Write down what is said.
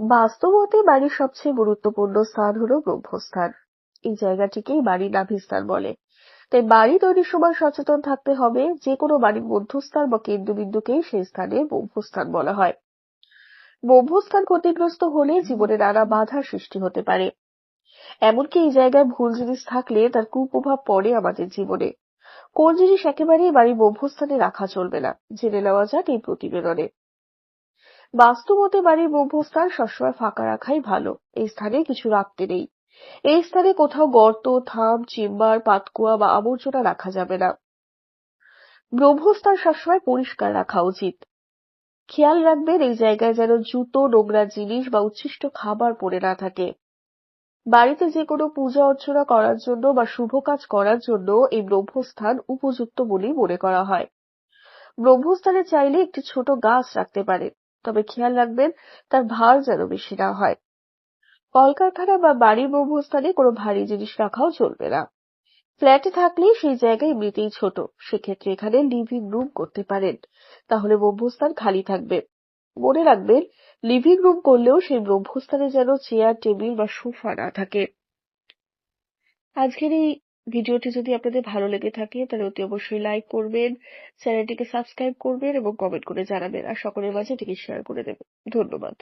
বাস্তবতে বাড়ির সবচেয়ে গুরুত্বপূর্ণ স্থান হলো ব্রহ্মস্থান। এই জায়গাটিকেই বাড়ির নাভিস্থান বলে। তাই বাড়ি তৈরির সময় সচেতন থাকতে হবে, যে কোনো বাড়ির মধ্যস্থান বা কেন্দ্রবিন্দুকেই সেই স্থানে ব্রহ্মস্থান বলা হয়। ব্রহ্মস্থান ক্ষতিগ্রস্ত হলে জীবনে নানা বাধার সৃষ্টি হতে পারে। এমনকি এই জায়গায় ভুল জিনিস থাকলে তার কুপ্রভাব পড়ে আমাদের জীবনে। কোন জিনিস একেবারেই বাড়ির ব্রহ্মস্থানে রাখা চলবে না। জেনে নেওয়া যাক এই প্রতিবেদনে। বাস্তবতে বাড়ির ব্রহ্মস্থান সবসময় ফাঁকা রাখাই ভালো। এই স্থানে কিছু রাখতে নেই। এই স্থানে কোথাও গর্ত, থাম, চেম্বার, পাতকুয়া বা আবর্জনা রাখা যাবে না। ব্রহ্মস্থান সবসময় পরিষ্কার রাখা উচিত। খেয়াল রাখবেন, এই জায়গায় যেন জুতো, নোংরা জিনিস বা উচ্ছিষ্ট খাবার পড়ে না থাকে। বাড়িতে যে কোনো পূজা অর্চনা করার জন্য বা শুভ কাজ করার জন্য এই ব্রহ্মস্থান উপযুক্ত বলেই মনে করা হয়। ব্রহ্মস্থানে চাইলে একটি ছোট গাছ রাখতে পারেন। তবে খেয়াল রাখবেন, তার ভার যেন বেশি না হয়। কলকারখানা বা বাড়ির ব্রহ্মস্থানে কোনো ভারী জিনিস রাখাও চলবে না। ফ্ল্যাটে থাকলে সেই জায়গা এমনিতেই ছোট, সেক্ষেত্রে এখানে লিভিং রুম করতে পারেন। তাহলে ব্রহ্মস্থান খালি থাকবে। মনে রাখবেন লিভিং রুম করলেও সেই ব্রহ্মস্থানে যেন চেয়ার টেবিল বা সোফা না থাকে। আজকের এই ভিডিওটি যদি আপনাদের ভালো লেগে থাকে, তাহলে অতি অবশ্যই লাইক করবেন, চ্যানেলটিকে সাবস্ক্রাইব করবেন এবং কমেন্ট করে জানাবেন, আর সকলের মাঝে এটিকে শেয়ার করে দেবেন। ধন্যবাদ।